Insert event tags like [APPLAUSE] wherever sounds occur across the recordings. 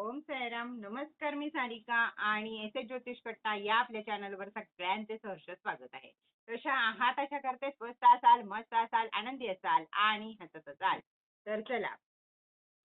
ओम साईराम नमस्कार मी सारिका आणि S S ज्योतिष कट्टा या आपल्या चॅनलवर सगळ्यांचे सहर्ष स्वागत आहे. तशा आहात? अशा करते स्वस्त असाल मस्त असाल आनंदी असाल आणि हसत असाल. तर चला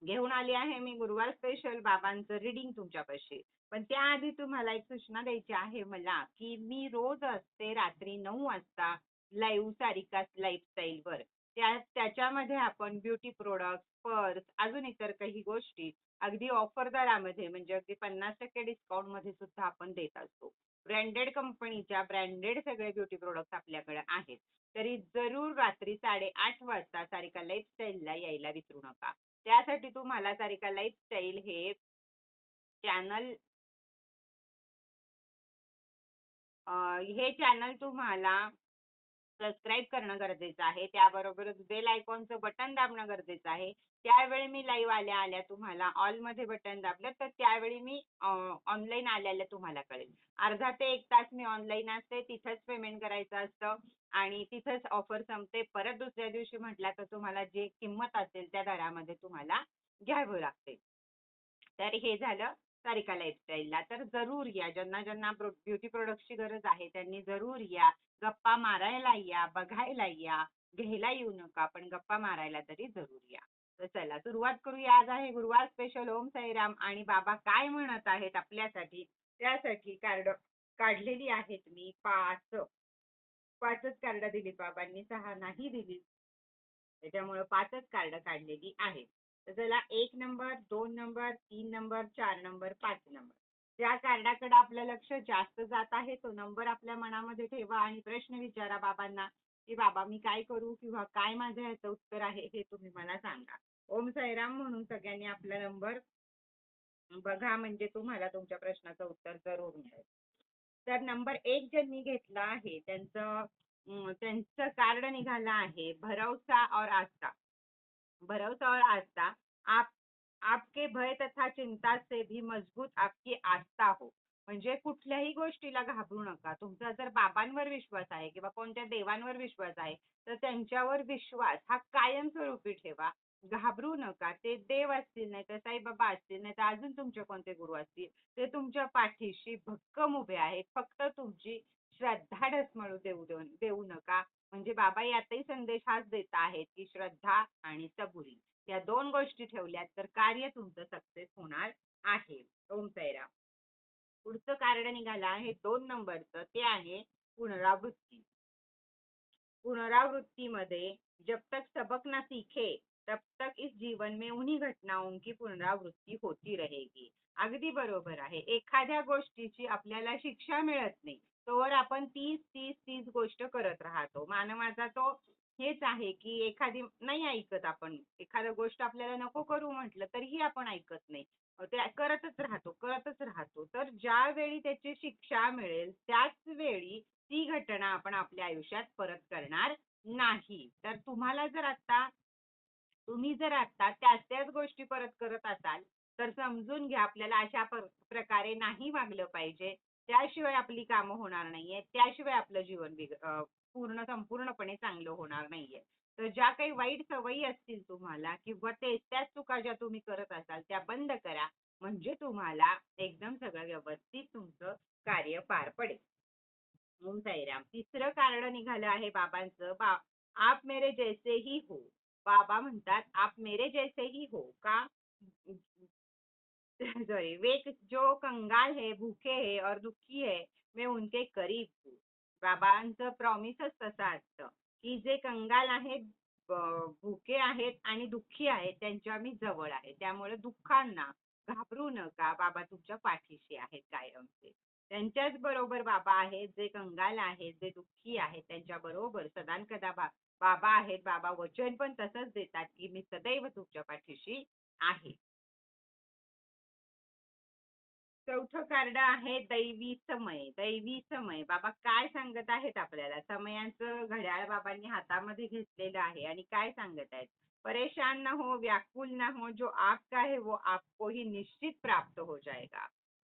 घेऊन आली आहे मी गुरुवार स्पेशल बाबांचं रिडिंग तुमच्यापाशी. पण त्याआधी तुम्हाला एक सूचना द्यायची आहे मला की मी रोज असते रात्री नऊ वाजता लाईव्ह सारिकाच लाईफस्टाईल वर. त्या त्याच्यामध्ये आपण ब्युटी प्रोडक्ट पर्स अजून इतर काही गोष्टी अगदी ऑफर दरामध्ये म्हणजे अगदी पन्नास टक्के डिस्काउंटमध्ये सुद्धा आपण देत असतो. ब्रँडेड कंपनीच्या ब्रँडेड सगळे ब्युटी प्रोडक्ट आपल्याकडे आहेत. तरी जरूर रात्री साडेआठ वाजता सारिका लाईफस्टाईलला यायला विसरू नका. त्यासाठी तुम्हाला सारिका लाईफस्टाईल हे चॅनल हे चॅनल तुम्हाला सबस्क्राईब करणं गरजेचं आहे. त्याबरोबरच बेल आयकॉनचं बटन दाबणं गरजेचं आहे. त्यावेळी मी लाईव्ह आल्या आल्या तुम्हाला ऑलमध्ये बटन दाबलं तर त्यावेळी मी ऑनलाईन आल्या आल्या तुम्हाला कळेल. अर्धा ते एक तास मी ऑनलाईन असते तिथंच पेमेंट करायचं असतं आणि तिथंच ऑफर संपते. परत दुसऱ्या दिवशी म्हटलं तर तुम्हाला जे किंमत असेल त्या दरामध्ये तुम्हाला घ्यावं लागते. तर हे झालं. सारिका लाईफस्टाईलला तर जरूर या ज्यांना ज्यांना ब्युटी प्रोडक्टची गरज आहे त्यांनी जरूर या गप्पा मारायला या बघायला या घ्यायला येऊ नका पण गप्पा मारायला तरी जरूर या तर चला सुरुवात करूया आज आहे गुरुवार स्पेशल ओम साईराम आणि बाबा काय म्हणत आहेत आपल्यासाठी त्यासाठी कार्ड काढलेली आहेत मी पाच पाचच कार्ड दिली बाबांनी सहा नाही दिली त्याच्यामुळे पाचच कार्ड काढलेली आहेत ज्याला एक नंबर दोन नंबर तीन नंबर चार नंबर पाच नंबर ज्या कार्डाकडे आपलं लक्ष जास्त जात आहे. तो नंबर आपल्या मनामध्ये ठेवा आणि प्रश्न विचारा बाबांना की बाबा मी काय करू किंवा काय माझं ह्याचं उत्तर आहे हे तुम्ही मला सांगा. ओम साईराम म्हणून सगळ्यांनी आपला नंबर बघा म्हणजे तुम्हाला तुमच्या प्रश्नाचं उत्तर जरूर मिळेल. तर नंबर एक ज्यांनी घेतला आहे त्यांचं त्यांचं कार्ड निघालं आहे भरवसा और आस्था. भरोसा आस्था आप आपके भय तथा चिंता से भी मजबूत आपकी आस्था हो. म्हणजे कुठल्याही गोष्टीला घाबरू नका. तुमचा जर बाबांवर विश्वास आहे किंवा कोणत्या देवांवर विश्वास आहे तर त्यांच्यावर विश्वास हा कायमस्वरूपी ठेवा. घाबरू नका. ते देव असतील नाही तर साईबाबा असतील नाही तर अजून तुमचे कोणते गुरु असतील ते तुमच्या पाठीशी भक्कम उभे आहेत. फक्त तुमची श्रद्धा ढसमळू देऊ देऊ देऊ नका. म्हणजे बाबा यातही संदेश हाच देत आहेत की श्रद्धा आणि सबुरी या दोन गोष्टी ठेवल्यात तर कार्य तुमचं सक्सेस होणार आहे. ओम साईराम. पुढचं कारण निघालं आहे दोन नंबरचं ते आहे पुनरावृत्ती. पुनरावृत्तीमध्ये जब तक सबक ना सीखे तब तक इस जीवन में उन्ही घटनाओं की पुनरावृत्ती होती रहेगी. अगदी बरोबर आहे. एखाद्या गोष्टीची आपल्याला शिक्षा मिळत नाही. तोवर आपण तीच तीस तीस गोष्ट करत राहतो. मानवाचा तो हेच आहे की एखादी नाही ऐकत आपण. एखादी गोष्ट आपल्याला नको करू म्हटलं तरीही आपण ऐकत नाही. ते करतच राहतो करतच राहतो. तर ज्या वेळी त्याची शिक्षा मिळेल त्याच वेळी ती घटना आपण आपल्या आयुष्यात परत करणार नाही. तर तुम्हाला जर आता तुम्ही जर आता त्याच त्याच गोष्टी परत करत असाल तर समजून घ्या आपल्याला अशा प्रकारे नाही वागलं पाहिजे. त्याशिवाय आपली कामं होणार नाहीये त्याशिवाय आपलं जीवन पूर्ण संपूर्णपणे चांगलं होणार नाहीये. तर ज्या काही वाईट सवयी असतील तुम्हाला किंवा ते त्याच चुका ज्या तुम्ही करत असाल त्या बंद करा. म्हणजे तुम्हाला एकदम सगळं व्यवस्थित तुमचं कार्य पार पडेल. ओम साईराम. तिसरं कारण निघालं आहे बाबांचं. बा आप मेरे जैसे ही हो. बाबा म्हणतात आप मेरे जैसे ही हो. का? [LAUGHS] सॉरी वे जो कंगाल है भूखे है और दुखी है मैं उनके करीब हूँ। बाबांचं प्रॉमिसच तसं असतं की जे कंगाल आहेत भुके आहेत आणि दुःखी आहेत त्यांच्या मी जवळ आहे. त्यामुळे दुःखांना घाबरू नका बाबा तुमच्या पाठीशी आहेत कायमचे. त्यांच्याच बरोबर बाबा आहेत जे कंगाल आहेत जे दुःखी आहेत त्यांच्या बरोबर सदान कदा बाबा आहेत बाबा वचन पण तसंच देतात की मी सदैव तुमच्या पाठीशी आहे. चौथं कार्ड आहे दैवी समय दैवी समय. बाबा काय सांगत आहेत आपल्याला? समयांचं घड्याळ बाबांनी हातामध्ये घेतलेलं आहे आणि काय सांगत आहेत? परेशान न हो व्याकुल न हो जो आपका है वो आपको ही निश्चित प्राप्त हो जाएगा.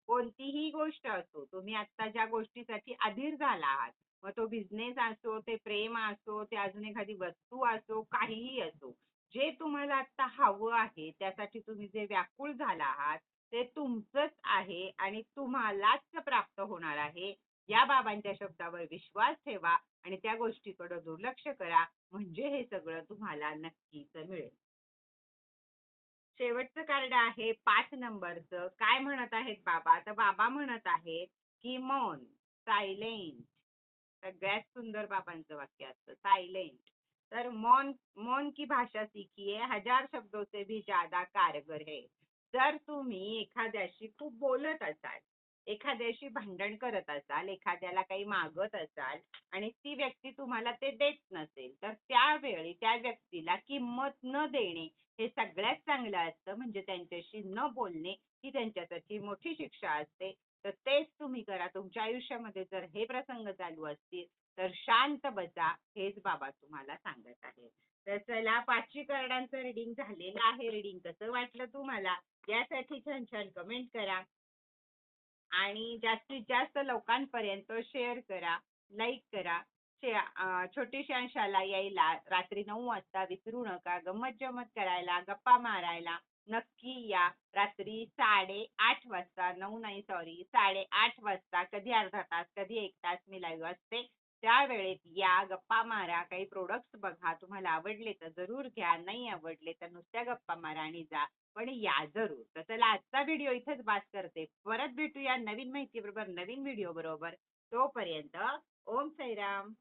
कोणतीही गोष्ट असो तुम्ही आता ज्या गोष्टीसाठी अधीर झाला आहात मग तो बिझनेस असो ते प्रेम असो ते अजून एखादी वस्तू असो काहीही असो जे तुम्हाला आता हवं आहे त्यासाठी तुम्ही जे व्याकुळ झाला आहात ते तुमचंच आहे आणि तुम्हालाच प्राप्त होणार आहे. या बाबांच्या शब्दावर विश्वास ठेवा आणि त्या गोष्टीकडे दुर्लक्ष करा. म्हणजे हे सगळं तुम्हाला नक्कीच मिळेल. शेवटचं कार्ड आहे पाच नंबरचं. काय म्हणत आहेत बाबा? तर बाबा म्हणत आहेत की मौन सायलेंट. सगळ्यात सुंदर बाबांचं वाक्य असतं सायलेंट. तर मौन मौन की भाषा सीखिए हजार शब्दों से भी ज्यादा कारगर है. जर तुम्ही एखाद्याशी खूप बोलत असाल एखाद्याशी भांडण करत असाल एखाद्याला काही मागत असाल आणि ती व्यक्ती तुम्हाला ते देत नसेल तर त्यावेळी त्या व्यक्तीला किंमत न देणे हे सगळ्यात चांगलं असतं. म्हणजे त्यांच्याशी न बोलणे ही त्यांच्यासाठी मोठी शिक्षा असते. तर तेच तुम्ही करा. तुमच्या आयुष्यामध्ये जर हे प्रसंग चालू असतील तर शांत बसा हेच बाबा तुम्हाला सांगत आहे तर चला पाचवी कार्डांचं रिडिंग झालेलं आहे रिडिंग कसं वाटलं तुम्हाला? यासाठी छान छान कमेंट करा. आणि जास्तीत जास्त लोकांपर्यंत शेअर करा लाईक करा. शे अं, छोटीशी अंशाला यायला रात्री नऊ वाजता विसरू नका. गंमत जमत करायला गप्पा मारायला नक्की या. रात्री साडे आठ वाजता नऊ नाही सॉरी साडे आठ वाजता कधी अर्धा तास कधी एक तास मी लाईव्ह असते. त्या वेळेत या गप्पा मारा काही प्रोडक्ट्स बघा तुम्हाला आवडले तर जरूर घ्या नाही आवडले तर नुसत्या गप्पा मारा आणि जा. पण या जरूर. तर चला आजचा व्हिडिओ इथेच बास करते. परत भेटूया नवीन माहिती बरोबर नवीन व्हिडिओ बरोबर. तोपर्यंत ओम साईराम